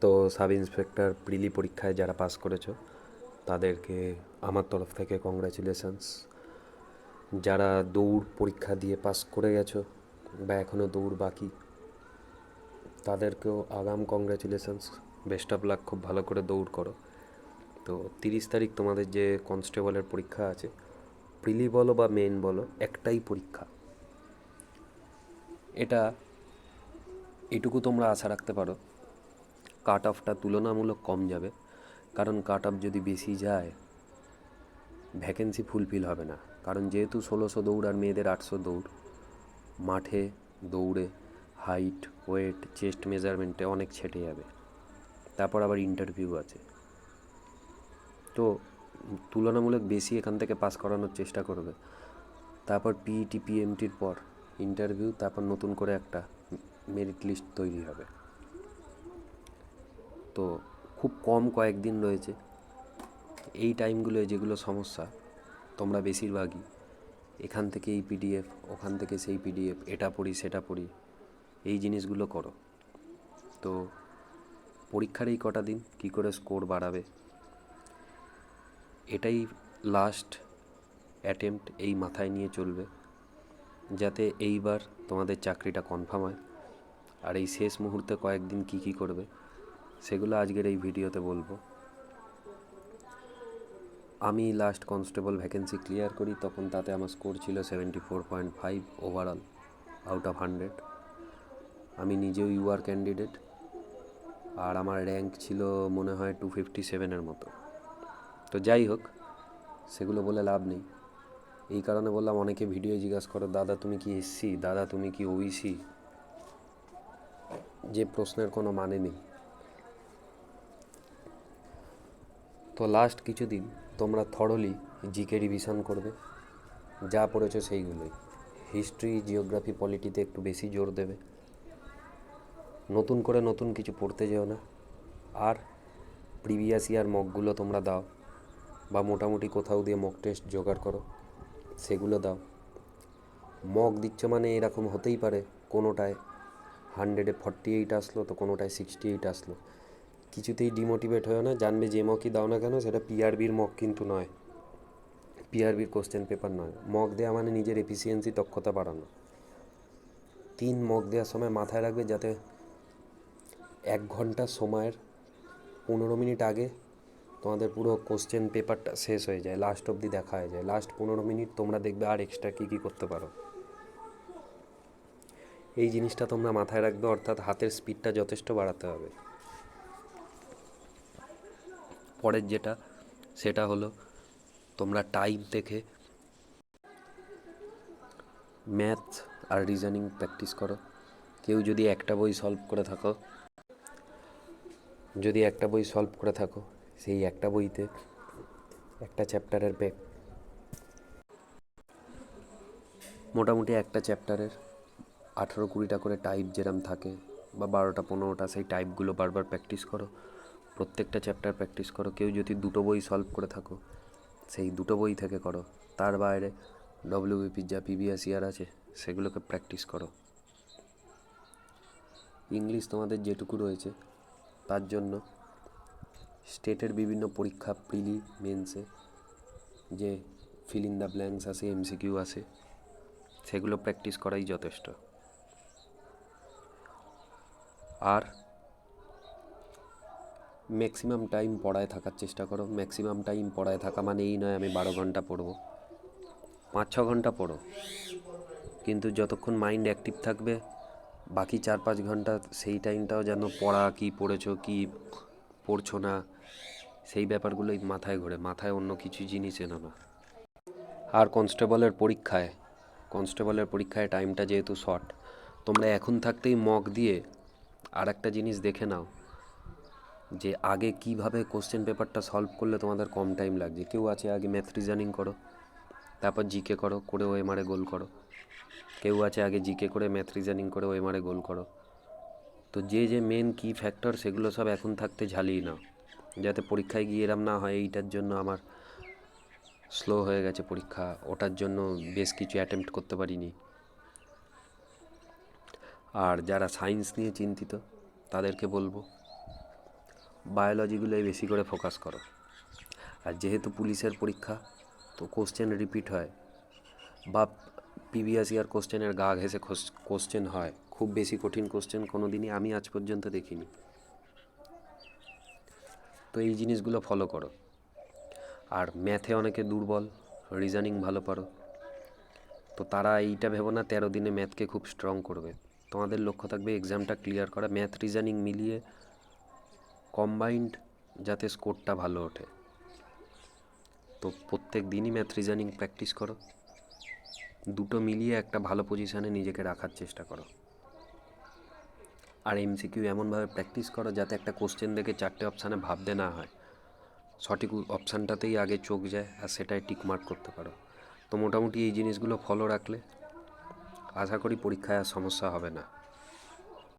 তো sub inspector প্রিলি পরীক্ষায় যারা পাস করেছ, তাদেরকে আমার তরফ থেকে কংগ্রাচুলেশনস যারা দৌড় পরীক্ষা দিয়ে পাস করে গেছো বা এখনও দৌড় বাকি, তাদেরকেও আগাম কংগ্রাচুলেশনস বেস্ট অফ লাক খুব ভালো করে দৌড় করো। তো তিরিশ তারিখ তোমাদের যে কনস্টেবলের পরীক্ষা আছে, প্রিলি বলো বা মেন বলো, একটাই পরীক্ষা। এটা এটুকু তোমরা আশা রাখতে পারো। কাট অফটা তুলনামূলক কম যাবে, কারণ কাট অফ যদি বেশি যায় ভ্যাকেন্সি ফুলফিল হবে না। কারণ যেহেতু ষোলোশো দৌড় আর মেয়েদের আটশো দৌড়, মাঠে দৌড়ে হাইট ওয়েট চেস্ট মেজারমেন্টে অনেক ছেটে যাবে। তারপর আবার ইন্টারভিউ আছে। তো তুলনামূলক বেশি এখান থেকে পাস করানোর চেষ্টা করবে। তারপর পিইটি পিএমটির পর ইন্টারভিউ তারপর নতুন করে একটা মেরিট লিস্ট তৈরি হবে। তো খুব কম কয়েকদিন রয়েছে। এই টাইমগুলোয় যেগুলো সমস্যা, তোমরা বেশিরভাগই এখান থেকে এই পিডিএফ ওখান থেকে সেই পিডিএফ এটা পড়ি, সেটা পড়ি, এই জিনিসগুলো করো। তো পরীক্ষার এই কটা দিন কী করে স্কোর বাড়াবে? এটাই লাস্ট অ্যাটেম্পট এই মাথায় নিয়ে চলবে, যাতে এইবার তোমাদের চাকরিটা কনফার্ম হয়। আর এই শেষ মুহূর্তে কয়েকদিন কী কী করবে সেগুলো আজকের এই ভিডিওতে বলব। আমি লাস্ট কনস্টেবল ভ্যাকেন্সি ক্লিয়ার করি, তখন তাতে আমার স্কোর ছিল seventy four point five overall out of hundred আমি নিজেও ইউআর ক্যান্ডিডেট আর আমার র্যাঙ্ক ছিল মনে হয় টু ফিফটি সেভেনের মতো। তো যাই হোক, সেগুলো বলে লাভ নেই। এই কারণে বললাম, অনেকে ভিডিও জিজ্ঞাসা করো, দাদা, তুমি কি এসসি দাদা, তুমি কি ওইসি যে প্রশ্নের কোনো মানে নেই। তো লাস্ট কিছুদিন তোমরা থরলি জিকে রিভিশন করবে। যা পড়েছো সেইগুলোই। হিস্ট্রি জিওগ্রাফি পলিটিতে একটু বেশি জোর দেবে। নতুন করে নতুন কিছু পড়তে যেও না। আর প্রিভিয়াস ইয়ার মকগুলো তোমরা দাও বা মোটামুটি কোথাও দিয়ে মক টেস্ট জোগাড় করো, সেগুলো দাও। মক দিচ্ছ মানে এরকম হতেই পারে, কোনোটায় হান্ড্রেডে ফর্টি এইট আসলো, তো কোনোটায় সিক্সটি এইট আসলো। কিছুতেই ডিমোটিভেট হয় না। জানবে যে মকই দাও না কেন, সেটা পিআরবির মক কিন্তু নয়। পিআরবির কোশ্চেন পেপার নয়। মক দেওয়া মানে নিজের এফিসিয়েন্সি দক্ষতা বাড়ানো। তিন মক দেওয়ার সময় মাথায় রাখবে যাতে এক ঘণ্টা সময়ের পনেরো মিনিট আগে তোমাদের পুরো কোশ্চেন পেপারটা শেষ হয়ে যায় লাস্ট অবধি দেখা হয়ে যায়। লাস্ট পনেরো মিনিট তোমরা দেখবে আর এক্সট্রা কী কী করতে পারো। এই জিনিসটা তোমরা মাথায় রাখবে, অর্থাৎ হাতের স্পিডটা যথেষ্ট বাড়াতে হবে। পরের যেটা, সেটা হলো তোমরা টাইম দেখে ম্যাথ আর রিজনিং প্র্যাকটিস করো। কেউ যদি একটা বই সলভ করে থাকো, যদি একটা বই সলভ করে থাকো, সেই একটা বইতে একটা চ্যাপ্টারের ব্যাক মোটামুটি একটা চ্যাপ্টারের আঠেরো কুড়িটা করে টাইপ যেরম থাকে বা বারোটা, পনেরোটা, সেই টাইপগুলো বারবার প্র্যাকটিস করো। প্রত্যেকটা চ্যাপ্টার প্র্যাকটিস করো। কেউ যদি দুটো বই সলভ করে থাকো, সেই দুটো বই থেকে করো। তার বাইরে ডব্লিউবিপির যা পিবিএস ইয়ার আছে, সেগুলোকে প্র্যাকটিস করো। ইংলিশ তোমাদের যেটুকু রয়েছে, তার জন্য স্টেটের বিভিন্ন পরীক্ষা প্রিলি মেন্সে যে ফিল ইন দ্য ব্ল্যাঙ্কস আসে এমসিকিউ আসে সেগুলো প্র্যাকটিস করাই যথেষ্ট। আর ম্যাক্সিমাম টাইম পড়ায় থাকার চেষ্টা করো। ম্যাক্সিমাম টাইম পড়ায় থাকা মানে এই নয় আমি বারো ঘণ্টা পড়ব। পাঁচ, ছ ঘণ্টা পড়ো। কিন্তু যতক্ষণ মাইন্ড অ্যাক্টিভ থাকবে, বাকি চার, পাঁচ ঘণ্টা সেই টাইমটাও যেন পড়া, কি পড়েছো, কি পড়ছো না, সেই ব্যাপারগুলোই মাথায় ঘোরে। মাথায় অন্য কিছু জিনিস এনো না। আর কনস্টেবলের পরীক্ষায় কনস্টেবলের পরীক্ষায় টাইমটা যেহেতু শর্ট তোমরা এখন থাকতেই মক দিয়ে আর একটা জিনিস দেখে নাও। যে আগে কীভাবে কোশ্চেন পেপারটা সলভ করলে তোমাদের কম টাইম লাগছে? কেউ আছে আগে ম্যাথ রিজনিং করো, তারপর জিকে করো, করে ওএমআরে গোল করো। কেউ আছে আগে জিকে করে ম্যাথ রিজনিং করে ওএমআরে গোল করো। তো যে যে মেন কি ফ্যাক্টর সেগুলো সব এখন থাকতে ঝালিয়ে নাও। যাতে পরীক্ষায় গিয়ে এরম না হয়, এইটার জন্য আমার স্লো হয়ে গেছে পরীক্ষা। ওটার জন্য বেশ কিছু অ্যাটেম্প্ট করতে পারিনি। আর যারা সায়েন্স নিয়ে চিন্তিত, তাদেরকে বলব বায়োলজিগুলোই বেশি করে ফোকাস করো। আর যেহেতু পুলিশের পরীক্ষা, তো কোশ্চেন রিপিট হয়। বা প্রিভিয়াস ইয়ার কোশ্চেনের গা ঘেসে কোশ্চেন হয়। খুব বেশি কঠিন কোশ্চেন কোনো দিনই আমি আজ পর্যন্ত দেখিনি। তো এই জিনিসগুলো ফলো করো। আর ম্যাথে অনেকে দুর্বল রিজনিং ভালো পারো। তো তারা এইটা ভেবো না, তেরো দিনে ম্যাথকে খুব স্ট্রং করবে। তোমাদের লক্ষ্য থাকবে এক্সামটা ক্লিয়ার করা। ম্যাথ রিজনিং মিলিয়ে কম্বাইন্ড যাতে স্কোরটা ভালো ওঠে। তো প্রত্যেক দিনই ম্যাথ রিজনিং প্র্যাকটিস করো। দুটো মিলিয়ে একটা ভালো পজিশানে নিজেকে রাখার চেষ্টা করো। আর এমসিকিউ এমনভাবে প্র্যাকটিস করো যাতে একটা কোশ্চেন দেখে চারটে অপশানে ভাবতে না হয়। সঠিক অপশানটাতেই আগে চোখ যায় আর সেটাই টিকমার্ক করতে পারো। তো মোটামুটি এই জিনিসগুলো ফলো রাখলে আশা করি পরীক্ষায় আর সমস্যা হবে না।